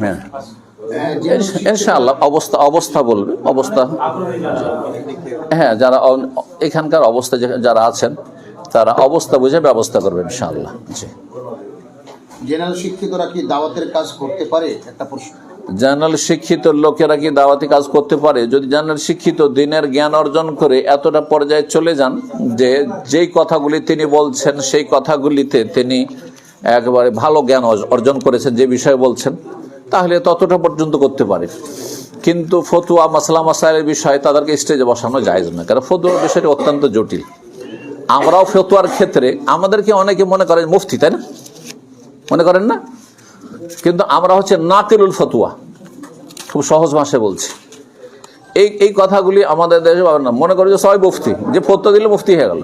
হ্যাঁ। ইনশাআল্লাহ অবস্থা অবস্থা বলবে অবস্থা। হ্যাঁ যারা এখানকার অবস্থা যারা আছেন তারা অবস্থা বুঝে ব্যবস্থা করবে ইনশাআল্লাহ। জি। জেনারেল শিক্ষিতরা কি দাওয়াতের কাজ করতে পারে? একটা প্রশ্ন। জানাল শিক্ষিত লোকেরা কি দাওয়াতি কাজ করতে পারে? যদি জানাল শিক্ষিত দিনের জ্ঞান অর্জন করে এতটা পর্যায়ে চলে যান যে যেই কথাগুলি তিনি বলছেন সেই কথাগুলিতে তিনি একবারে ভালো জ্ঞান অর্জন করেছেন যে বিষয়ে বলছেন তাহলে ততটা পর্যন্ত করতে পারে। কিন্তু ফতুয়া মাসলা মাসাইলের বিষয়ে তাদেরকে স্টেজে বসানো যায় না কারণ ফতুয়ার বিষয়টি অত্যন্ত জটিল। আমরাও ফতুয়ার ক্ষেত্রে আমাদেরকে অনেকে মনে করেন মুফতি, তাই না? মনে করেন না? কিন্তু আমরা হচ্ছে নাকিরুল ফতুয়া। খুব সহজ ভাষায় বলছি। এই এই কথাগুলি আমাদের দেশে পাবেন না। মনে করি যে সবাই মুফতি। যে ফতুয়া দিলে মুফতি হয়ে গেল।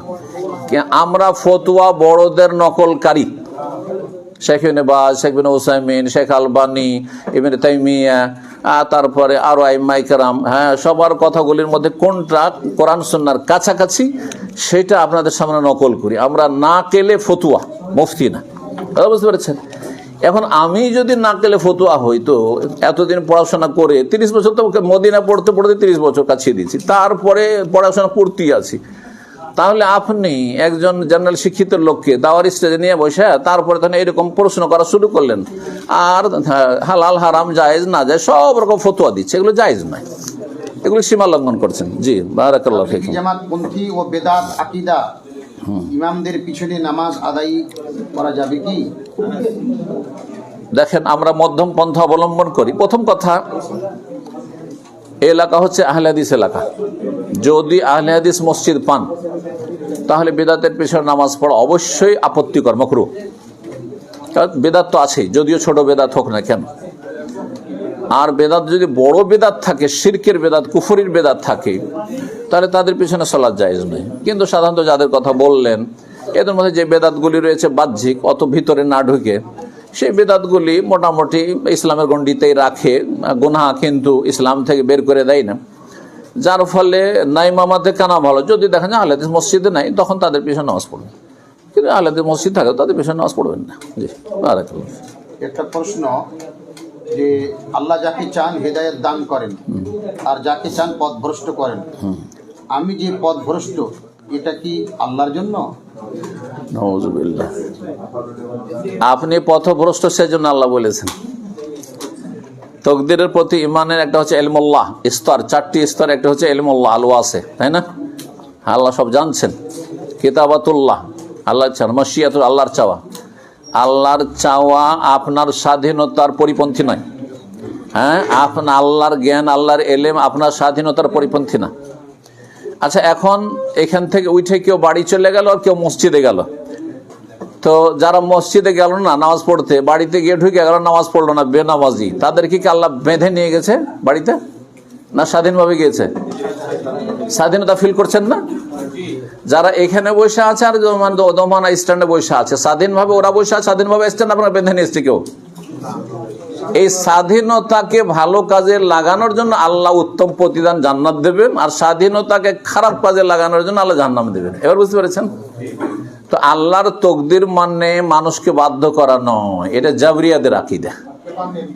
আমরা ফতুয়া বড়দের নকলকারী। শেখ ইউনিবাজ শেখ বিন ওসাইমিন শেখ আলবানি, ইবিন তাইমিয়া তারপরে আরও আইমাইকারাম হ্যাঁ সবার কথাগুলির মধ্যে কোনটা কোরআন সন্ন্যার কাছাকাছি সেটা আপনাদের সামনে নকল করি। আমরা না কেলে ফতুয়া, মুফতি না। কথা বুঝতে পেরেছেন? এখন আমি যদি না কেলে ফতুয়া হই তো এতদিন পড়াশোনা করে তিরিশ বছর তো মদিনা পড়তে পড়তে তিরিশ বছর কাছিয়ে দিয়েছি। তারপরে পড়াশোনা করতেই আছি। তাহলে আপনি একজন জেনারেল শিক্ষিত লোককে দাওয়ার স্টেজে নিয়ে বসে তারপরে তখন এরকম প্রশ্ন করা শুরু করলেন। আর হ্যাঁ, হালাল হারাম জায়েজ না যায় সব রকম ফতুয়া দিচ্ছে। এগুলো জায়েজ নয়। এগুলো সীমা লঙ্ঘন করছেন। জি বারাকাল্লাহ ফিকুম। জামাত পন্থী ও বেদাত আকিদা ইমামদের পিছনে নামাজ আদায় করা যাবে কি? দেখেন আমরা মধ্যম পন্থা অবলম্বন করি। প্রথম কথা এলাকা হচ্ছে আহলে এলাকা। যদি আহলে হাদিস মসজিদ পান, তাহলে বেদাতের পেছনে নামাজ পড়া অবশ্যই আপত্তিকর, মকরু। কারণ বেদাত তো আছেই, যদিও ছোট বেদাত হোক না কেন। আর বেদাত যদি বড় বেদাত থাকে, শিরকের বেদাত, কুফরির বেদাত থাকে, তাহলে তাদের পিছনে সলাৎ জায়েজ নয়। কিন্তু সাধারণত যাদের কথা বললেন, এদের মধ্যে যে বেদাতগুলি রয়েছে বাহ্যিক, অত ভিতরে না ঢুকে সেই বেদাতগুলি মোটামুটি ইসলামের গণ্ডিতেই রাখে গুনাহা কিন্তু ইসলাম থেকে বের করে দেয় না। যার ফলে নাই মামাতে কানা ভালো? যদি দেখেন যে আহলাদিস মসজিদে নাই তখন তাদের পিছনে নামাজ পড়বে। কিন্তু আহলাদিস মসজিদ থাকে তাদের পিছনে নামাজ পড়বেন না। জি বারাকাল্লাহ একটা প্রশ্ন যে আল্লাহ যাকে চান হেদায়েত দান করেন আর যাকে চান পথভ্রষ্ট করেন। আমি যে পথভ্রষ্ট এটা কি আল্লাহর জন্য? আপনি পথভ্রষ্ট সেজন্য আল্লাহ বলেছেন। তকদিরের প্রতি ইমানের একটা হচ্ছে এলমুল্লাহ, স্তর, চারটি স্তর, একটা হচ্ছে এলমুল্লাহ আলু আছে তাই না? আল্লাহ সব জানছেন। কিতাবাতুল্লাহ আল্লাহ চান মশিয়াতুল, আল্লাহর চাওয়া। আল্লাহর চাওয়া আপনার স্বাধীনতার পরিপন্থী নয়। হ্যাঁ আপনার আল্লাহর জ্ঞান, আল্লাহর এলেম আপনার স্বাধীনতার পরিপন্থী না। আচ্ছা এখন এখান থেকে উঠে কেউ বাড়ি চলে গেল আর কেউ মসজিদে গেল। তো যারা মসজিদে গেল না, নামাজ পড়তে, বাড়িতে গিয়ে ঢুকে গেল, নামাজ পড়ল না, বেনামাজি। তাদেরকে কি আল্লাহ বেঁধে নিয়ে গেছে বাড়িতে? না স্বাধীনভাবে গিয়েছে? স্বাধীনতা ফিল করছেন না? যারা এখানে বসে আছে আর দোমান- স্ট্যান্ডে বসে আছে, স্বাধীনভাবে ওরা বসে আছে, স্বাধীনভাবে স্ট্যান্ড আপনার বেঁধে নিয়ে এসছে কেউ? এই স্বাধীনতাকে ভালো কাজে লাগানোর জন্য আল্লাহ উত্তম প্রতিদান জান্নাত দেবেন, আর স্বাধীনতাকে খারাপ কাজে লাগানোর জন্য আল্লাহ জান্নাম দেবেন। এবার বুঝতে পেরেছেন? তো আল্লাহর তকদির মানে মানুষকে বাধ্য করা নয়, এটা জাবরিয়াদের আকিদা।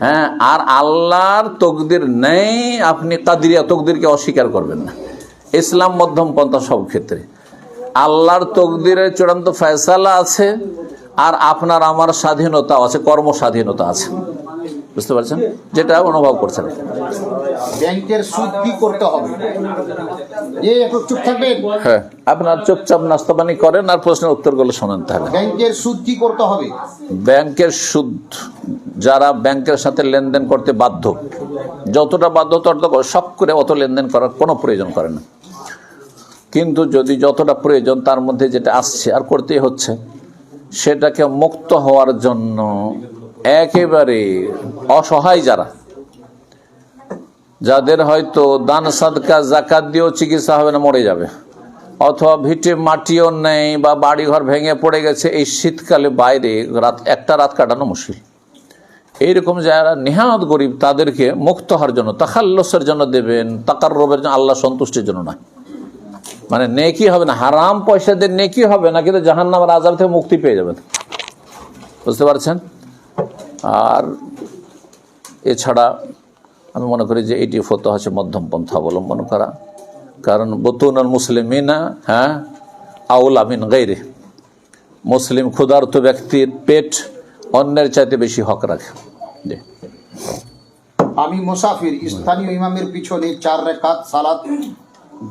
হ্যাঁ আর আল্লাহর তকদির নেই, আপনি কাদিরিয়া তকদিরকে অস্বীকার করবেন না। ইসলাম মধ্যম পন্থা সব ক্ষেত্রে। আল্লাহর তকদিরের চূড়ান্ত ফয়সালা আছে, আর আপনার আমার স্বাধীনতা আছে কর্ম স্বাধীনতা আছে। বুঝতে পারছেন? যেটা অনুভব করছেন। ব্যাংকের সুদ কি করতে হবে? চুপ থাকবেন। হ্যাঁ আপনার চুপচাপ নাস্তা পানি করেন আর প্রশ্নের উত্তরগুলো শোনেন তাহলে। ব্যাংকের সুদ কি করতে হবে? ব্যাংকের সুদ যারা ব্যাংকের সাথে লেনদেন করতে বাধ্য যতটা বাধ্য ততটা শখ করে অত লেনদেন করার কোনো প্রয়োজন করে না। কিন্তু যদি যতটা প্রয়োজন তার মধ্যে যেটা আসছে আর করতেই হচ্ছে সেটাকে মুক্ত হওয়ার জন্য একেবারে অসহায় যারা, যাদের হয়তো দান, সাদকা, জাকাত দিয়েও চিকিৎসা হবে না, মরে যাবে। অথবা ভিটে মাটিও নেই বা বাড়িঘর ভেঙে পড়ে গেছে, এই শীতকালে বাইরে রাত, একটা রাত কাটানো মুশকিল। এইরকম যারা নেহাত গরিব, তাদেরকে মুক্ত হওয়ার জন্য তাকাল্লসের জন্য দেবেন তাকার রোবের জন্য আল্লাহ সন্তুষ্টির জন্য নয়। মানে নেকি হবে না, হারাম পয়সা দিয়ে নেকি হবে না, কিন্তু জাহান নামের আজাব থেকে মুক্তি পেয়ে যাবেন। বুঝতে পারছেন? আর এছাড়া আমি মনে করি যে এটি ফতো হচ্ছে মধ্যম পন্থা অবলম্বন করা। কারণ বতুন মুসলিমিনা হ্যাঁ আউল আমিন গাইরে মুসলিম ক্ষুধার্ত ব্যক্তির পেট অন্যের চাইতে বেশি হক রাখে। আমি মুসাফির, স্থানীয় ইমামের পিছনে চার রেখাত সালাত,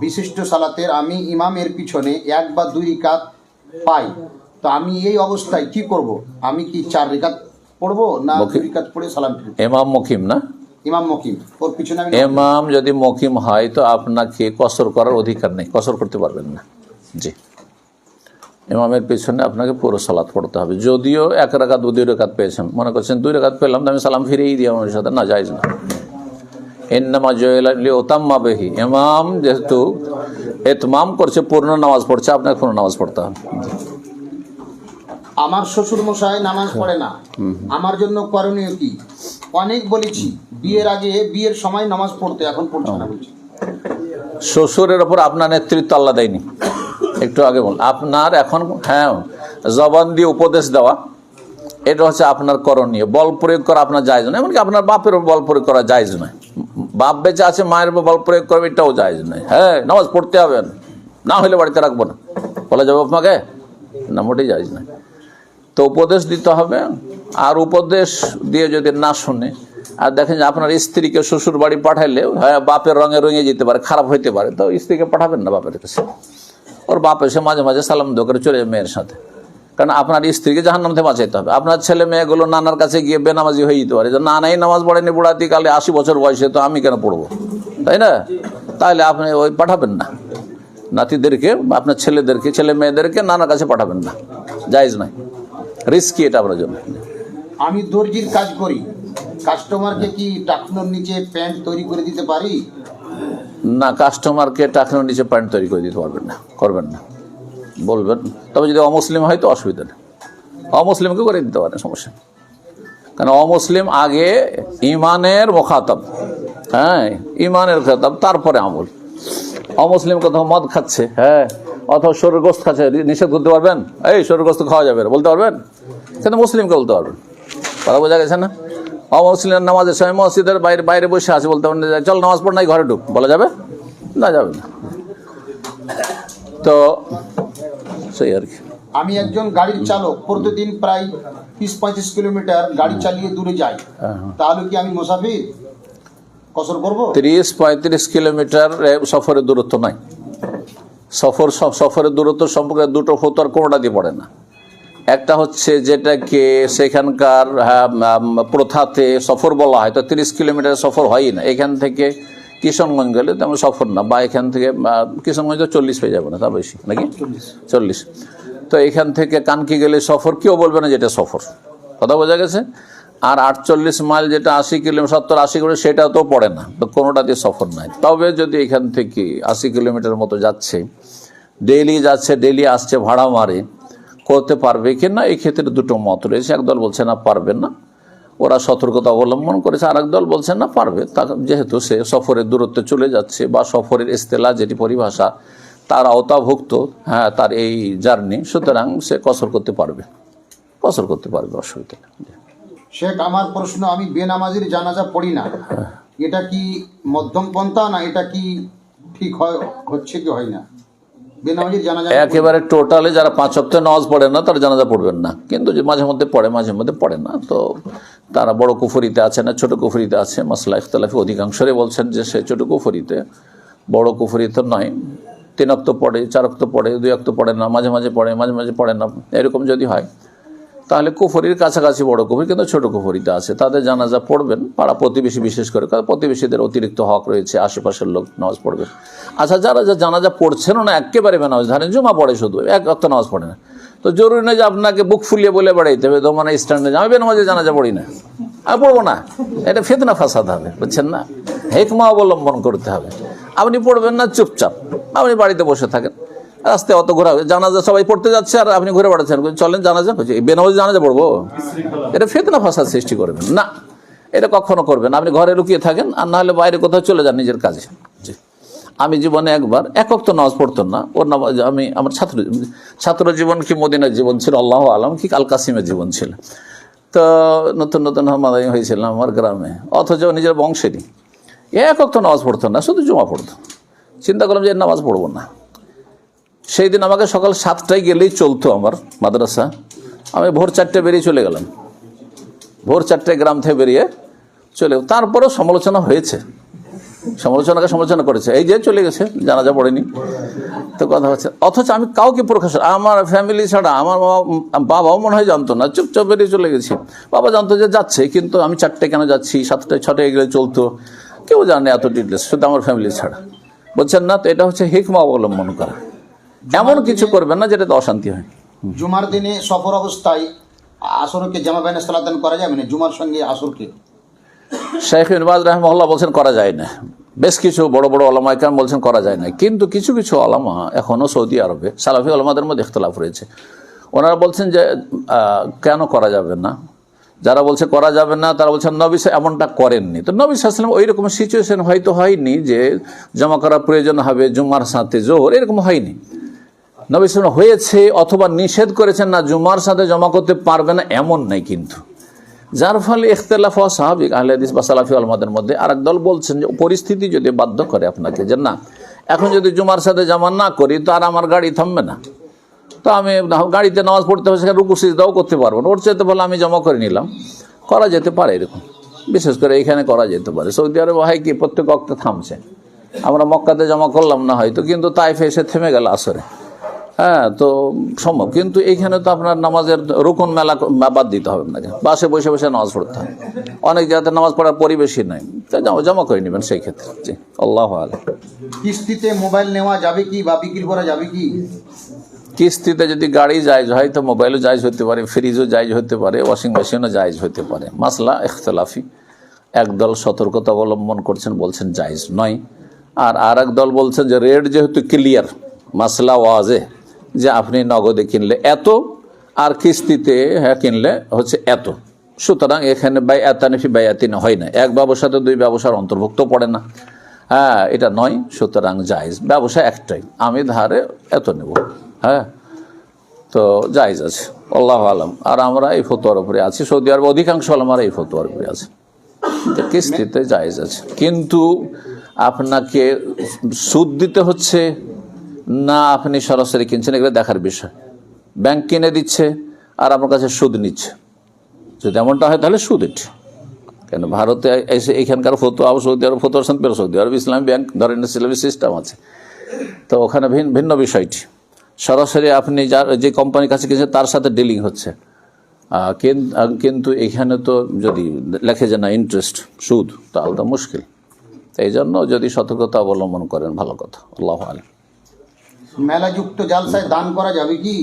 বিশিষ্ট সালাতের আমি ইমামের পিছনে এক বা দুই রেখাত পাই। তো আমি এই অবস্থায় কি করব? আমি কি চার রেখাত পড়ব? না দুই রেখাত পড়ে সালাম ফিরবো? এমাম মকিম না? ইমাম মকিম। ওর পিছনে আমি এমাম যদি মকিম হয় তো আপনাকে কসর করার অধিকার নেই। কসর করতে পারবেন না। জি। ইমামের পেছনে আপনাকে পুরো সালাত পড়তে হবে। যদিও এক রাকাত দুই রেখাত পেয়েছেন। মনে করছেন দুই রেখাত পেলাম তো আমি সালাম ফিরেই দিই আমার সাথে। না যাইজ না। এন্নামা জয়লি ওতাম্মা বেহি। ইমাম যেহেতু এতমাম করছে পূর্ণ নামাজ পড়ছে আপনাকে পূর্ণ নামাজ পড়তে হবে। আমার শ্বশুর মশাই নামাজ পড়ে না। আমার জন্য করণীয় কি? অনেক বলেছি বিয়ের আগে বিয়ের সময় নামাজ পড়তে এখন পড়ছে না বলছি। শ্বশুরের ওপর আপনার নেতৃত্ব আল্লাহ দেয়নি। একটু আগে বল। আপনার এখন হ্যাঁ জবান দিয়ে উপদেশ দেওয়া এটা হচ্ছে আপনার করণীয়। বল প্রয়োগ করা আপনার জায়জ নয় এমনকি আপনার বাপের বল প্রয়োগ করা জায়জ নয়। বাপ বেঁচে আছে মায়ের উপর বল প্রয়োগ করবে এটাও জায়জ নয়। হ্যাঁ নামাজ পড়তে হবে। না হলে বাড়িতে রাখব না। বলা যাবে আপনাকে? না মোটেই জায়জ নয়। তো উপদেশ দিতে হবে আর উপদেশ দিয়ে যদি না শুনে, আর দেখেন যে আপনার স্ত্রীকে শ্বশুর বাড়ি পাঠাইলে হ্যাঁ বাপের রঙে রঙে যেতে পারে, খারাপ হইতে পারে, তো স্ত্রীকে পাঠাবেন না বাপের কাছে। ওর বাপ এসে মাঝে মাঝে সালাম দো করে চলে মেয়ের সাথে। কারণ আপনার স্ত্রীকে জাহান্নাম থেকে বাঁচাইতে হবে। আপনার ছেলে মেয়েগুলো নানার কাছে গিয়ে বেনামাজি হয়ে যেতে পারে। যে নানাই নামাজ পড়েনি বুড়াতি, কালে আশি বছর বয়সে তো আমি কেন পড়ব? তাই না? তাহলে আপনি ওই পাঠাবেন না। নাতিদেরকে, আপনার ছেলেদেরকে, ছেলে মেয়েদেরকে নানার কাছে পাঠাবেন না। জায়জ নাই রিস্কি এটা আপনার জন্য। আমি দর্জির কাজ করি। কাস্টমারকে কি টাকনোর নিচে প্যান্ট তৈরি করে দিতে পারি? না কাস্টমারকে টাকার নিচে প্যান্ট তৈরি করে দিতে পারবেন না করবেন না। বলবেন। তবে যদি অমুসলিম হয় তো অসুবিধা নেই। অমুসলিমকে করে দিতে পারেন সমস্যা। কারণ অমুসলিম আগে ইমানের মোখাতব। হ্যাঁ ইমানের খেতাব তারপরে আমল। অমুসলিম কোথাও মদ খাচ্ছে হ্যাঁ অথবা শরীরগ্রস্ত খাচ্ছে নিষেধ করতে পারবেন? এই শরীরগ্রস্ত খাওয়া যাবে বলতে পারবেন? কিন্তু মুসলিমকে বলতে পারবেন কথা বোঝা গেছে না? অমুসলিম নামাজের সময় মসজিদের বাইরে বাইরে বসে আছে বলতে পারেন যে, চল নামাজ পড় নাই ঘরে ঢুক। বলা যাবে? না যাবে না। তো সেই আর কি। আমি একজন গাড়ির চালক প্রতিদিন প্রায় তিরিশ পঁয়ত্রিশ কিলোমিটার গাড়ি চালিয়ে দূরে যাই। তাহলে কি আমি মুসাফির? কসর করব? তিরিশ পঁয়ত্রিশ কিলোমিটার সফরের দূরত্ব নাই। সফর সফরের দূরত্ব সম্পর্কে দুটো ফতোয়ার কোনোটা দিয়ে পড়ে না। একটা হচ্ছে যেটাকে সেখানকার হ্যাঁ, প্রথাতে সফর বলা হয়। তো তিরিশ কিলোমিটার সফর হয়ই না। এখান থেকে কিশনগঞ্জ গেলে তেমন সফর না বা এখান থেকে আহ, কিশনগঞ্জ তো চল্লিশ হয়ে যাবে না তা বেশি নাকি? চল্লিশ। তো এখান থেকে কানকি গেলে সফর কেউ বলবে না যেটা সফর। কথা বোঝা গেছে? আর আটচল্লিশ মাইল যেটা আশি কিলোমিটার সত্তর আশি কিলোমিটার সেটা তো পড়ে না তো কোনোটা দিয়ে সফর নাই। তবে যদি এখান থেকে আশি কিলোমিটার মতো যাচ্ছে ডেইলি যাচ্ছে ডেইলি আসছে ভাড়া মারে করতে পারবে কি না এই ক্ষেত্রে দুটো মত রয়েছে। একদল বলছে না পারবে না। ওরা সতর্কতা অবলম্বন করেছে। আর দল বলছে না পারবে। তা যেহেতু সে সফরের দূরত্বে চলে যাচ্ছে বা সফরের ইস্তেলা যেটি পরিভাষা তার আওতাভুক্ত হ্যাঁ তার এই জার্নি সুতরাং সে কসর করতে পারবে। কসর করতে পারবে অসুবিধা নেই। শেখ আমার প্রশ্ন আমি বেনামাজির জানাজা পড়ি না। এটা কি মধ্যম পন্থা না এটা কি ঠিক হয় হচ্ছে কি হয় না? একেবারে টোটালে যারা পাঁচ সপ্তাহে নজ পড়ে না, তারা জানাজা পড়বেন না। কিন্তু যে মাঝে মধ্যে পড়ে, মাঝে মধ্যে পড়ে না। তো তারা বড় কুফরিতে আছে না, ছোট কুফরিতে আছে। মাসলা ইখতলাফি অধিকাংশরে বলছেন যে সে ছোট কুফরিতে। বড় কুফরিতে নয়। তিন অক্ত পড়ে, চার অক্ত পড়ে, দুই অক্ত পড়ে না, মাঝে মাঝে পড়ে, মাঝে মাঝে পড়ে না। এরকম যদি হয় তাহলে কুফরির কাছাকাছি বড় কুফরি, কিন্তু ছোট কুফরিতে আছে। তাদের জানাজা পড়বেন, পাড়া প্রতিবেশী বিশেষ করে, কারণ প্রতিবেশীদের অতিরিক্ত হক রয়েছে, আশেপাশের লোক নামাজ পড়বে আচ্ছা যারা যা জানাজা পড়ছেন না একেবারে বেনামাজ। ধরেন জমা পড়ে শুধু, এক অক্ত নামাজ পড়ে না। তো জরুরি নয় যে আপনাকে বুক ফুলিয়ে বলে বেড়াইতে হবে তো মানে স্ট্যান্ডে আমি বেনামাজে জানাজা পড়ি না। আমি পড়ব না। এটা ফেতনা ফাসাদ হবে, বুঝছেন না? হেকমা অবলম্বন করতে হবে। আপনি পড়বেন না, চুপচাপ। আপনি বাড়িতে বসে থাকেন। রাস্তায় অত ঘোরা জানাজা সবাই পড়তে যাচ্ছে আর আপনি ঘুরে বেড়াচ্ছেন। চলেন জানাজা বলছি বেনামাজি জানাজা পড়ব? এটা ফেতনা ফাসাদ সৃষ্টি করবেন না এটা কখনো করবেন আপনি ঘরে লুকিয়ে থাকেন আর নাহলে বাইরে কোথাও চলে যান নিজের কাজে। আমি জীবনে একবার একক তো নামাজ পড়তাম না। ওর নামাজ আমি আমার ছাত্র ছাত্র জীবন কি মদিনার জীবন ছিল? আল্লাহ আলম কি কাল কাসিমের জীবন ছিল? তো নতুন নতুন মাদাই হয়েছিলাম আমার গ্রামে। অথচ নিজের বংশেরই। এক অক্ত নামাজ পড়তো না শুধু জমা পড়তো চিন্তা করলাম যে নামাজ পড়ব না। সেই দিন আমাকে সকাল সাতটায় গেলেই চলতো আমার মাদ্রাসা। আমি ভোর চারটে বেরিয়ে চলে গেলাম। ভোর চারটায় গ্রাম থেকে বেরিয়ে চলে তারপরেও সমালোচনা হয়েছে। সমালোচনাকে সমালোচনা করেছে। এই যে চলে গেছে, জানাজা পড়েনি। তো কথা হচ্ছে, অথচ আমি কাউকে প্রকাশ আমার ফ্যামিলি ছাড়া আমার বাবা- বাবাও মনে হয় জানতো না। চুপচাপ বেরিয়ে চলে গেছি। বাবা জানতো যে যাচ্ছে, কিন্তু আমি চারটে কেন যাচ্ছি? সাতটায়, ছটায় গেলে চলতো। কেউ জানে এত ডিটেলস শুধু আমার ফ্যামিলি ছাড়া। বলছেন, না, তো এটা হচ্ছে হিকমা অবলম্বন করা। এমন কিছু করবেন না যেটাতে অশান্তি হয়। জুমার দিনে সফর অবস্থায় আসরকে জামা বাইনে সালাদান করা যাবে না জুমার সঙ্গে আসরকে। শেখ ইনবাজ রহমল্লা বলছেন করা যায় না। বেশ কিছু বড় বড় আলামাইকান বলছেন করা যায় না। কিন্তু কিছু কিছু আলামা এখনও সৌদি আরবে সালাফি আলমাদের মধ্যে ইখতলাফ রয়েছে। ওনারা বলছেন যে কেন করা যাবে না? যারা বলছে করা যাবে না তারা বলছেন নবী এমনটা করেননি। তো নবী সাহসালাম ওই রকম সিচুয়েশন হয়তো হয়নি যে জমা করা প্রয়োজন হবে জুমার সাথে জোহর এরকম হয়নি। নবী সালাম হয়েছে অথবা নিষেধ করেছেন না জুমার সাথে জমা করতে পারবে না, এমন নাই কিন্তু। যার ফলে ইখতলাফ হওয়া স্বাভাবিক। আহলে হাদিস বা সালাফি আলমাদের মধ্যে আর দল বলছেন যে, পরিস্থিতি যদি বাধ্য করে আপনাকে যে, না, এখন যদি জুমার সাথে জমা না করি, তো আর আমার গাড়ি থামবে না। তো আমি গাড়িতে নামাজ পড়তে হবে, সেখানে রুকু সিজদাও করতে পারব না। ওর চাইতে বলে আমি জমা করে নিলাম। করা যেতে পারে এরকম। বিশেষ করে এখানে করা যেতে পারে। সৌদি আরবে হয় কি, প্রত্যেক অক্তে থামছে। আমরা মক্কাতে জমা করলাম না হয়তো, কিন্তু তাইফে এসে থেমে গেল আসরে। হ্যাঁ তো সম্ভব। কিন্তু এইখানে তো আপনার নামাজের রোকন মেলা বাদ দিতে হবে আপনাকে। বাসে বসে বসে নামাজ পড়তে হবে। অনেক জায়গাতে নামাজ পড়ার পরিবেশই নাই। জমা জমা করে নেবেন সেই ক্ষেত্রে। জি আল্লাহ আলম কিস্তিতে মোবাইল নেওয়া যাবে কি বা বিক্রি করা যাবে কি? কিস্তিতে যদি গাড়ি জায়জ হয় তো মোবাইলও জায়জ হতে পারে ফ্রিজও জায়জ হতে পারে ওয়াশিং মেশিনও জায়জ হতে পারে। মাসলা ইখতলাফি। একদল সতর্কতা অবলম্বন করছেন বলছেন জায়জ নয়। আর আর দল বলছেন যে রেট যেহেতু ক্লিয়ার মাসলা ওয়াজে। যে আপনি নগদে কিনলে এত, আর কিস্তিতে হ্যাঁ কিনলে হচ্ছে এত। সুতরাং এখানে বাই এতানিফি বাই এতিন হয় না। এক ব্যবসাতে দুই ব্যবসার অন্তর্ভুক্ত পড়ে না। হ্যাঁ এটা নয়, সুতরাং জায়জ। ব্যবসা একটাই, আমি ধারে এত নেব। হ্যাঁ তো জায়জ আছে। আল্লাহ আলম। আর আমরা এই ফতোয়ার উপরে আছি। সৌদি আরব অধিকাংশ আলমারা এই ফতোয়ার উপরে আছে। কিস্তিতে জায়েজ আছে। কিন্তু আপনাকে সুদ দিতে হচ্ছে না, আপনি সরাসরি কিনছেন, এগুলো দেখার বিষয়। ব্যাংক কিনে দিচ্ছে আর আমার কাছে সুদ নিচ্ছে। যদি এমনটা হয়, তাহলে সুদ এটি। কেন? ভারতে এসে এখানকার ফতোয়া সৌদি আরব ফতোয়ার পেল সৌদি আরব ইসলামী ব্যাংক, ধরেন ইসলামী সিস্টেম আছে। তো ওখানে ভিন্ন ভিন্ন বিষয়টি সরাসরি আপনি যার যে কোম্পানির কাছে কিনছেন, তার সাথে ডিলিং হচ্ছে। কিন্তু এখানে তো যদি লেখে যে না ইন্টারেস্ট সুদ, তাহলে তো মুশকিল। এই জন্য যদি সতর্কতা অবলম্বন করেন, ভালো কথা। আল্লাহ আলম মেলাযুক্ত জালসায় দান করা যাবে কি?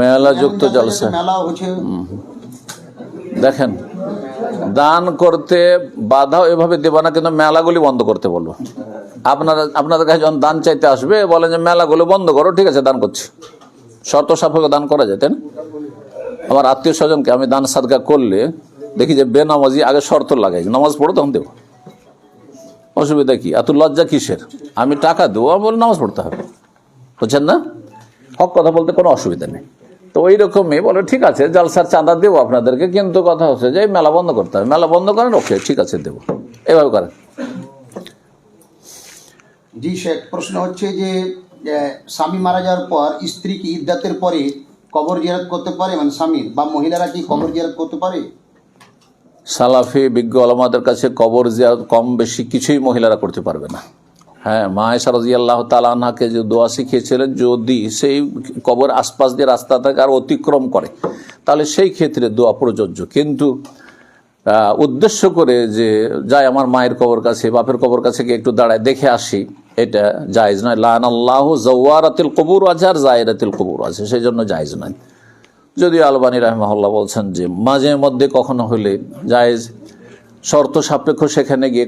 মেলাযুক্ত জালসায় মেলা হচ্ছে। দেখেন দান করতে বাধাও এভাবে দেবো না কিন্তু মেলাগুলি বন্ধ করতে বলব। আপনারা আপনাদের কাছে যখন দান চাইতে আসবে বলেন যে মেলাগুলো বন্ধ করো ঠিক আছে দান করছি। শর্ত সাপেক্ষ দান করা যায় তাই না? আমার আত্মীয় স্বজনকে আমি দান সাদকা করলে দেখি যে বেনামাজি আগে শর্ত লাগাই নামাজ পড়ো তখন দেবো। অসুবিধা কি? এত লজ্জা কিসের? আমি টাকা দেবো আমি বলি নামাজ পড়তে হবে। বুঝছেন না? হক কথা বলতে কোনো অসুবিধা নেই। তো ওই রকমই বলে ঠিক আছে জালসার চাঁদা দেবো আপনাদেরকে কিন্তু কথা হচ্ছে যে মেলা বন্ধ করতে হবে। মেলা বন্ধ করেন ওকে ঠিক আছে দেবো। এভাবে করেন। জি শেখ প্রশ্ন হচ্ছে যে স্বামী মারা যাওয়ার পর স্ত্রী কি ইদ্দাতের পরে কবর জিয়ারত করতে পারে? মানে স্বামীর বা মহিলারা কি কবর জিয়ারত করতে পারে? সালাফি বিজ্ঞ আলমাদের কাছে কবর জিয়ারত কম বেশি কিছুই মহিলারা করতে পারবে না। হ্যাঁ মা এসা রাজি আল্লাহ তালাহাকে যে দোয়া শিখিয়েছিলেন, যদি সেই কবর আশপাশ দিয়ে রাস্তা থেকে আর অতিক্রম করে, তাহলে সেই ক্ষেত্রে দোয়া প্রযোজ্য। কিন্তু উদ্দেশ্য করে যে যাই আমার মায়ের কবর কাছে, বাপের কবর কাছে গিয়ে একটু দাঁড়ায় দেখে আসি, এটা জায়েজ নয়। লান আল্লাহ জওয়ারাতিল কবুর আছে আর জায়রাতিল কবুর আছে সেই জন্য জায়েজ নয়। যদিও আলবানী রহমাল্লাহ বলছেন যে, মাঝে মধ্যে কখনো হলে জায়েজ শর্ত সাপেক্ষ সেখানে গিয়ে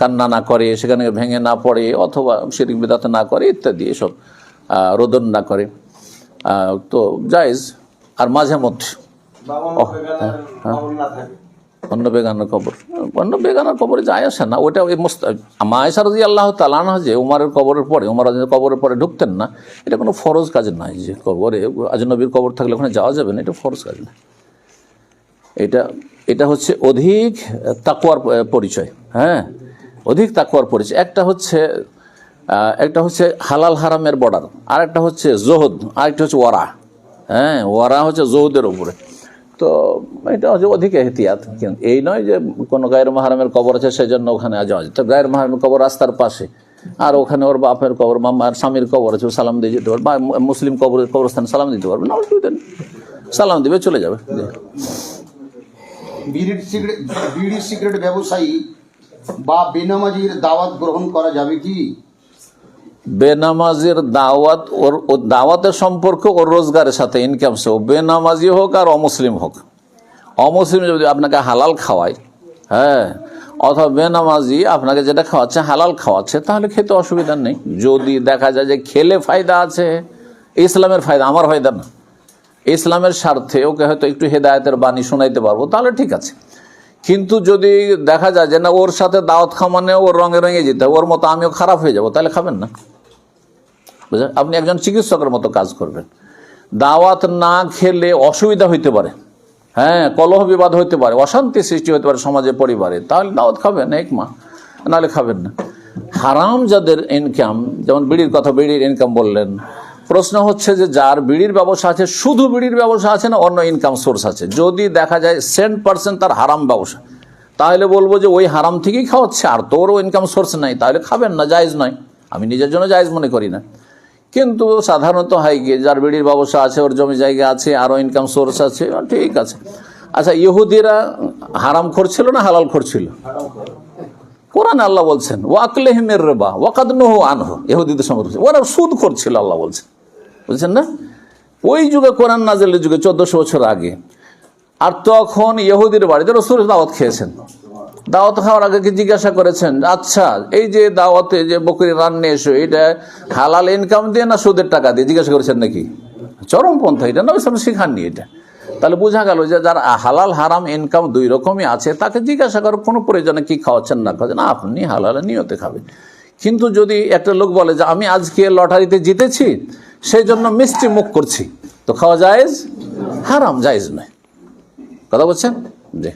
কান্না না করে সেখানে ভেঙে না পড়ে অথবা শিরিক বিদাত না করে ইত্যাদি এসব রোদন না করে। তো জায়েজ আর মাঝে মধ্যে। হ্যাঁ, হ্যাঁ। অন্য বেগানার কবর। অন্য বেগানার কবরে যায় আসে না ওটা ওই মোস্ত মায়েশা রাজি আল্লাহ তালানা যে উমারের কবরের পরে উমার কবরের পরে ঢুকতেন না এটা কোনো ফরজ কাজ নয় যে কবরে আজনবীর কবর থাকলে ওখানে যাওয়া যাবে না এটা ফরজ কাজ না। এটা এটা হচ্ছে অধিক তাকুয়ার পরিচয় হ্যাঁ? অধিক তাকুয়ার পরিচয়। একটা হচ্ছে একটা হচ্ছে হালাল হারামের বর্ডার আর একটা হচ্ছে জোহদ আর একটা হচ্ছে ওয়ারা হ্যাঁ? ওয়ারা হচ্ছে জোহদের উপরে। তো এটা হচ্ছে অধিক এহতিয়াত, কিন্তু এই নয় যে কোনো গায়ের মাহারামের কবর আছে সেই জন্য ওখানে যাওয়া যায় তো গায়ের মাহারামের কবর রাস্তার পাশে, আর ওখানে ওর বাপের কবর মামার স্বামীর কবর আছে সালাম দিয়ে যেতে পারবে, বা মুসলিম কবর, কবরস্থানে সালাম দিতে পারবে, না অসুবিধা সালাম দিবে, চলে যাবে। জি। বিড়ির সিগারেট বিড়ি সিগারেট ব্যবসায়ী বা বেনামাজির দাওয়াত গ্রহণ করা যাবে কি? বেনামাজির দাওয়াত ওর, ও দাওয়াতের সম্পর্ক ওর রোজগারের সাথে ইনকাম সহ বেনামাজি হোক আর অমুসলিম হোক। অমুসলিম যদি আপনাকে হালাল খাওয়ায় হ্যাঁ অথবা বেনামাজি আপনাকে যেটা খাওয়াচ্ছে হালাল খাওয়াচ্ছে, তাহলে খেতে অসুবিধা নেই। যদি দেখা যায় যে খেলে ফায়দা আছে, ইসলামের ফায়দা, আমার ফায়দা না। ইসলামের স্বার্থে ওকে হয়তো একটু হেদায়তের বাণী শোনাইতে পারব, তাহলে ঠিক আছে। কিন্তু যদি দেখা যায় যে না, ওর সাথে দাওয়াত খা মানে ওর রঙে রঙে যেতে ওর মতো আমিও খারাপ হয়ে যাব, তাহলে খাবেন না। বুঝলেন? আপনি একজন চিকিৎসকের মতো কাজ করবেন। দাওয়াত না খেলে অসুবিধা হইতে পারে। হ্যাঁ কলহ বিবাদ হইতে পারে, অশান্তি সৃষ্টি হতে পারে সমাজে, পরিবারে। তাহলে দাওয়াত খাবেন, এক মা, নাহলে খাবেন না। হারাম যাদের ইনকাম যেমন বিড়ির কথা বিড়ির ইনকাম বললেন প্রশ্ন হচ্ছে যে যার বিড়ির ব্যবসা আছে, শুধু বিড়ির ব্যবসা আছে না, অন্য ইনকাম সোর্স আছে। যদি দেখা যায় সেন্ট পার্সেন্ট তার হারাম ব্যবসা, তাহলে বলব যে ওই হারাম থেকেই খাওয়াচ্ছে, আর তোরও ইনকাম সোর্স নাই, তাহলে খাবেন না, জায়েজ নয়। আমি নিজের জন্য জায়েজ মনে করি না। কিন্তু সাধারণত হয় গিয়ে যার বিড়ির ব্যবসা আছে, ওর জমি জায়গা আছে, আরও ইনকাম সোর্স আছে ঠিক আছে। আচ্ছা ইহুদিরা হারাম করছিল না হালাল করছিল কোরআন আল্লাহ বলছেন ওয়াকলেহিমের রেবা ওয়াকাদনহ আনহ। ইহুদিদের সম্পর্কে ওরা সুদ করছিল আল্লাহ বলছেন। বুঝছেন না? ওই যুগে কোরআন নাজেলের যুগে চোদ্দশো বছর আগে। আর তখন ইহুদির বাড়িতে রসুল দাওয়াত খেয়েছেন। দাওয়াত খাওয়ার আগে কি জিজ্ঞাসা করেছেন আচ্ছা এই যে দাওয়াতে যে বকরি রান্নে এসো, এটা হালাল ইনকাম দিয়ে না সুদের টাকা দিয়ে? জিজ্ঞাসা করেছেন নাকি? চরমপন্থা এটা না সব শিখাননি এটা। তাহলে বোঝা গেল যে যার হালাল, হারাম ইনকাম দুই রকমই আছে, তাকে জিজ্ঞাসা করো কোনো প্রয়োজনে কি খাওয়াচ্ছেন, না খাওয়াচ্ছেন। আপনি হালাল নিয়তে খাবেন। কিন্তু যদি একটা লোক বলে যে, আমি আজকে লটারিতে জিতেছি সেই জন্য মিষ্টি মুখ করছি। তো খাওয়া জায়েজ? হারাম জায়েজ নয়। কথা বলছেন? জি।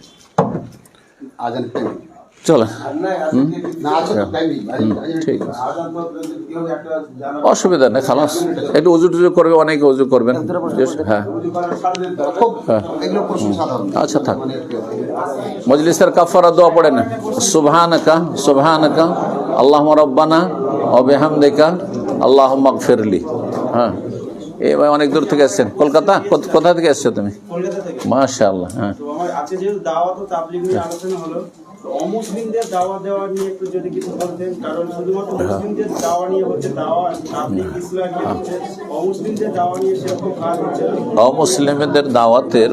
আজান চলো না আছে ঠিক আছে। অসুবিধা নেই খালাস। একটু উজু টুজু করবে অনেকে উজু করবেন। হ্যাঁ। সাধারণ। আচ্ছা থাক। মজলিসের কাফারা দোয়া পড়ে না সুবহানাকা সুবহানাকা। আল্লাহ রব্বানা অবেহামদেকা আল্লাহ ফিরলি হ্যাঁ। এই ভাই অনেক দূর থেকে এসছেন কলকাতা? কোথা থেকে এসছো তুমি? মাশা আল্লাহ হ্যাঁ। অমুসলিমদের দাওয়া দেওয়া নিয়ে একটু যদি কিছু বলতেন কারণ শুধুমাত্র মুসলিমদের দাওয়া নিয়ে হচ্ছে দাওয়া ইসলাম অমুসলিমদের দাওয়া নিয়ে সেরকম কাজ হচ্ছে অমুসলিমদের দাওয়াতের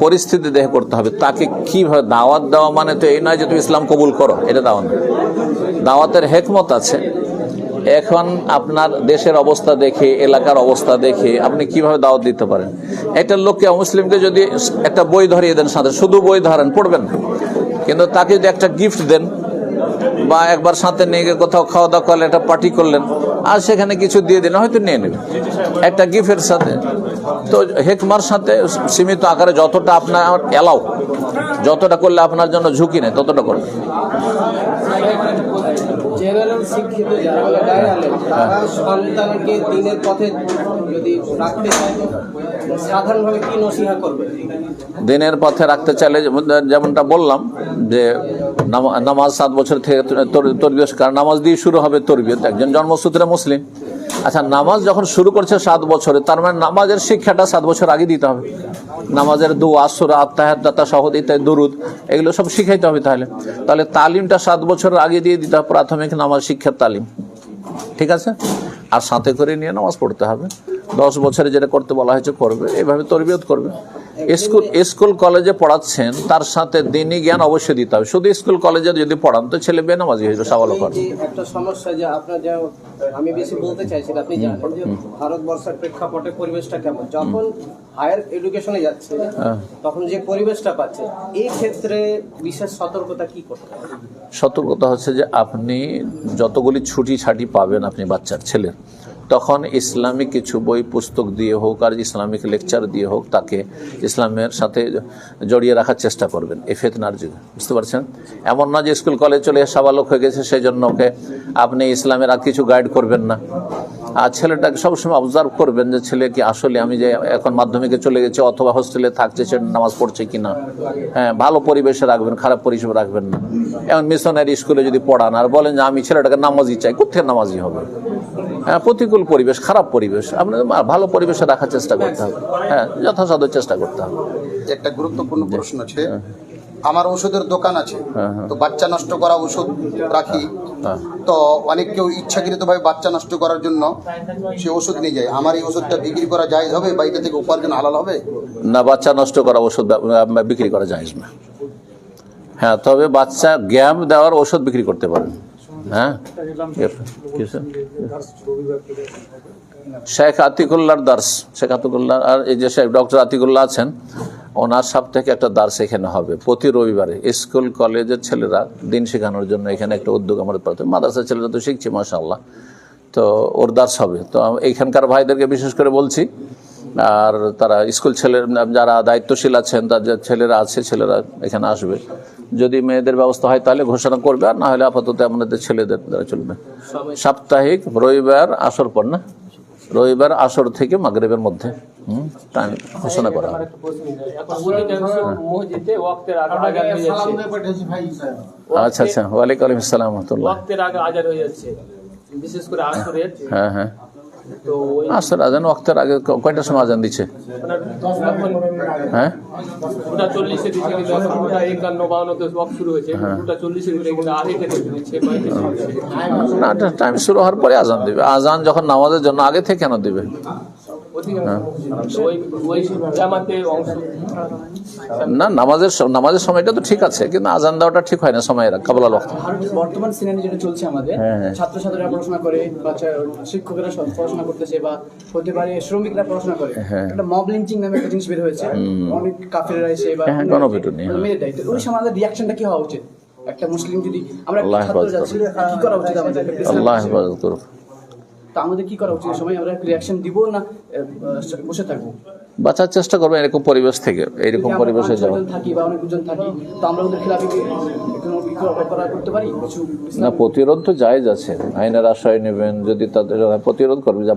পরিস্থিতি দেখে করতে হবে। তাকে কীভাবে দাওয়াত দেওয়া মানে তো এই নয় যে তুমি ইসলাম কবুল করো এটা দাওয়াত না। দাওয়াতের হেকমত আছে। এখন আপনার দেশের অবস্থা দেখে, এলাকার অবস্থা দেখে আপনি কীভাবে দাওয়াত দিতে পারেন? একটা লোককে, মুসলিমকে যদি একটা বই ধরিয়ে দেন সাথে, শুধু বই ধরেন, পড়বেন? কিন্তু তাকে যদি একটা গিফট দেন বা একবার সাথে নিয়ে গিয়ে কোথাও খাওয়া দাওয়া করলে একটা পার্টি করলেন, আর সেখানে কিছু দিয়ে দিলেন, হয়তো নিয়ে নেবেন। একটা গিফটের সাথে। তো হেকমার সাথে সীমিত আকারে যতটা আপনার এলাও, যতটা করলে আপনার জন্য ঝুঁকি নেই ততটা করবেন জেনারেল শিক্ষিত যারা আলেন তারা সন্তানকে দিনের পথে যদি রাখতে চায় দিনের পথে রাখতে চাইলে যেমনটা বললাম, যে নামাজ সাত বছর থেকে তরবিয়ত কারণ নামাজ দিয়ে শুরু হবে তরবিয়ত। একজন জন্মসূত্রে মুসলিম। আচ্ছা নামাজ যখন শুরু করছে সাত বছরে, তার মানে নামাজের শিক্ষাটা সাত বছর আগে দিতে হবে। নামাজের দু আসর আত্মাহাত্তা সহদ ইত্যাদি, দুরুদ, এগুলো সব শিখাইতে হবে তাহলে। তাহলে তালিমটা সাত বছর আগে দিয়ে দিতে হবে, প্রাথমিক নামাজ শিক্ষার তালিম। ঠিক আছে? আর সাথে করে নিয়ে নামাজ পড়তে হবে। দশ বছরে যেটা করতে বলা হয়েছে করবে এইভাবে তরবিয়ত করবে। স্কুল স্কুল কলেজে পড়াচ্ছেন তার সাথে দিনই জ্ঞান অবশ্যই দিতে হবে। শুধু স্কুল কলেজে যদি পড়ান তো ছেলে বেনামাজি হয়ে যাবে সাবালক হবে। যে একটা সমস্যা যে আপনার যে আমি বেশি বলতে চাইছি আপনি জানেন যে ভারতবর্ষের প্রেক্ষাপটে পরিবেশটা কেমন? যখন হায়ার এডুকেশনে যাচ্ছে হ্যাঁ। তখন যে পরিবেশটা পাচ্ছে এই ক্ষেত্রে বিশেষ সতর্কতা কি করতে হবে? সতর্কতা হচ্ছে যে আপনি যতগুলি ছুটি ছাটি পাবেন আপনি বাচ্চার ছেলের। তখন ইসলামিক কিছু বই পুস্তক দিয়ে হোক আর ইসলামিক লেকচার দিয়ে হোক তাকে ইসলামের সাথে জড়িয়ে রাখার চেষ্টা করবেন, এই ফেতনার যুগে। বুঝতে পারছেন? এমন না যে স্কুল, কলেজ চলে সাবালক হয়ে গেছে সেই জন্য ওকে আপনি ইসলামের আর কিছু গাইড করবেন না। আর ছেলেটাকে সবসময় অবজার্ভ করবেন যে ছেলে কি আসলে আমি যে এখন মাধ্যমিকে চলে গেছে অথবা হোস্টেলে থাকছে সে নামাজ পড়ছে কিনা। হ্যাঁ ভালো পরিবেশে রাখবেন খারাপ পরিষেবা রাখবেন না। এমন মিশনারি স্কুলে যদি পড়ান আর বলেন যে আমি ছেলেটাকে নামাজি চাই কোথায় নামাজি হবে? হ্যাঁ প্রতিকূল পরিবেশ খারাপ পরিবেশ আপনাদের ভালো পরিবেশে রাখার চেষ্টা করতে হবে। হ্যাঁ যথাসাধ্য চেষ্টা করতে হবে। একটা গুরুত্বপূর্ণ প্রশ্ন আছে আমার ওষুধের দোকান আছে তো বাচ্চা নষ্ট করা ওষুধ রাখি তো অনেক কেউ ইচ্ছাকৃতভাবে বাচ্চা নষ্ট করার জন্য সে ওষুধ নিয়ে যায়। আমার এই ওষুধটা বিক্রি করা যায় হবে? বা এটা থেকে উপার্জন হালাল হবে? না বাচ্চা নষ্ট করা ওষুধ বিক্রি করা যায় না। হ্যাঁ তবে বাচ্চা জ্ঞান দেওয়ার ওষুধ বিক্রি করতে পারেন। হ্যাঁ? শেখ আতিকুল্লার দার্স, শেখ আতিকুল্লাহ আর এই যে শেখ ডক্টর আতিকুল্লাহ আছেন, ওনার থেকে একটা দার্স এখানে হবে। প্রতি রবিবারে স্কুল, কলেজের ছেলেরা দিন শেখানোর জন্য এখানে একটা উদ্যোগ আমাদের পাঠাতে মাদ্রাসার ছেলেরা তো শিখছে মাসাল্লাহ তো ওর দার্স হবে। তো এইখানকার ভাইদেরকে বিশেষ করে বলছি, আর তারা স্কুল ছেলে যারা দায়িত্বশীল আছেন, তার যে ছেলেরা আছে, ছেলেরা এখানে আসবে। যদি মেয়েদের ব্যবস্থা হয় তাহলে ঘোষণা করবে, আর না হলে আপাতত আমাদের ছেলেদের দ্বারা চলবে। সাপ্তাহিক রবিবার আসর পর না? রবিবার আসর থেকে মাগরেবের মধ্যে টাইম ঘোষণা করা হবে। আচ্ছা আচ্ছা। ওয়ালাইকুম আসসালাম রহমতুল্লাহ। হয়ে বিশেষ করে আসরের হ্যাঁ হ্যাঁ। আসর আজান ওয়াক্তের আগে কয়টার সময় আজান দিচ্ছে? হ্যাঁ? দিচ্ছে না টাইম শুরু হওয়ার পরে আজান দিবে। আজান যখন নামাজের জন্য আগে থেকে কেন দিবে? না নামাজের নামাজের সময়টা তো ঠিক আছে কিন্তু আজান দেওয়াটা ঠিক হয় না সময়ের বর্তমান সিনারি যেটা চলছে আমাদের হ্যাঁ, হ্যাঁ। ছাত্রছাত্রীরা পড়াশোনা করে বাচ্চা শিক্ষকেরা পড়াশোনা করতেছে বা হতে পারে শ্রমিকরা পড়াশোনা করে। হ্যাঁ। একটা মব লিঞ্চিং নামে একটা জিনিস বের হয়েছে। অনেক কাফেররা এসে বা গণপিটুনি, ওই সময় আমাদের রিয়াকশনটা কি হওয়া উচিত? একটা মুসলিম যদি আমরা আল্লাহ ছাত্র হেফাজত যাচ্ছি কি করা উচিত আমাদের? আল্লাহ হেফাজত করুক। তো আমাদের কি করা উচিত? সময় আমরা রিয়াকশন দিব না বসে থাকব? বাঁচার চেষ্টা করবে এরকম পরিবেশ থেকে আমরা পরিবেশে যাওয়া ছয়জন থাকি বা অনেকজন থাকি তো আমরা ওদের খেলাফি কোনো বিকল্প করা করতে পারি? কিছু না প্রতিরোধ তো জায়েজ আছে আইনের আশ্রয় নেবেন যদি তাদের প্রতিরোধ করবে যে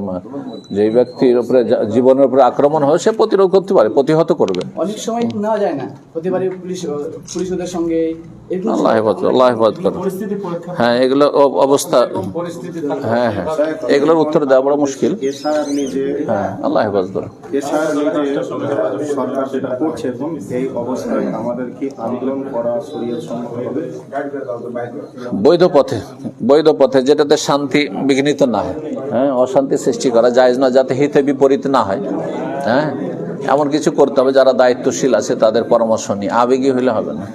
যেই ব্যক্তির উপরে যা- জীবনের উপরে আক্রমণ হয় সে প্রতিরোধ করতে পারে প্রতিহত করবে অনেক সময় নেওয়া যায় না হতে পারে পুলিশ পুলিশ ওদের সঙ্গে আল্লাহ হেফাজত আল্লাহ হেফাজত করবে হ্যাঁ এগুলো অবস্থা হ্যাঁ হ্যাঁ এগুলোর উত্তর দেওয়া বড় মুশকিল। হ্যাঁ আল্লাহ হেফাজত এসআর নিজে সরকার যেটা করছে এই অবস্থায় আমাদের কি আন্দোলন করা শরীর সম্ভব হবে। বৈধ পথে বৈধ পথে যেটাতে শান্তি বিঘ্নিত না হয় হ্যাঁ অশান্তি সৃষ্টি করা যায় না যাতে হিতে বিপরীত না হয় হ্যাঁ এমন কিছু করতে হবে যারা দায়িত্বশীল আছে তাদের পরামর্শ নিয়ে। আবেগী হইলে হবে না।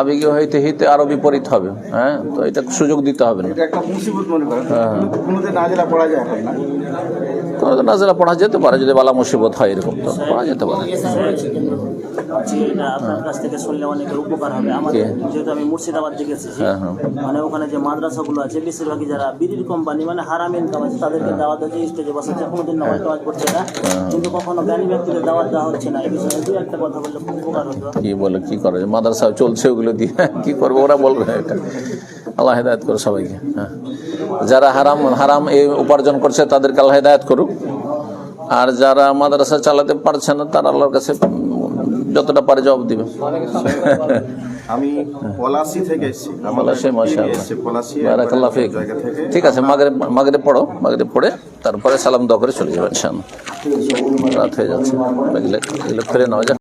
আবেগী হইতে হিতে আরও বিপরীত হবে হ্যাঁ তো এটা সুযোগ দিতে হবে না। কোনো নাজেলা পড়া যেতে পারে যদি বালা মুসিবত হয় এরকম তো পড়া যেতে পারে। আপনার কাছ থেকে শুনলে অনেকের উপকার হবে আমাদের যেহেতু আমি মুর্শিদাবাদ থেকে এসেছি হ্যাঁ, হ্যাঁ। মানে ওখানে যে মাদ্রাসাগুলো আছে বেশিরভাগই যারা বিড়ির কোম্পানি মানে হারাম ইনকাম আছে তাদেরকে দাওয়াত হচ্ছে স্টেজে বসাচ্ছে কোনোদিন করছে না। কিন্তু কখনো জ্ঞানী ব্যক্তিদের দাওয়াত দেওয়া হচ্ছে না। এই বিষয়ে দু একটা কথা বললে খুব উপকার হতো। কি বলে কি করে? মাদ্রাসা চলছে ওগুলো দিয়ে কি করবে? ওরা বলবে এটা। আল্লাহ হেদায়ত করে সবাইকে হ্যাঁ। যারা হারাম হারাম এই উপার্জন করছে তাদেরকে আল্লাহ হেদায়ত করুক। আর যারা মাদ্রাসা চালাতে পারছে না তারা আল্লাহর কাছে যতটা পারে জবাব দিবে। আমি পলাশি থেকে এসেছি। পলাশি, মাশাআল্লাহ। পলাশি বারাকাল্লাহ ফিক। ঠিক আছে মাগরে মাগরে পড়ো মাগরে পড়ে তারপরে সালাম দোয়া করে চলে যাবে ইনশাআল্লাহ। রাত হয়ে যাচ্ছে। এগুলো ফিরে নেওয়া যাক।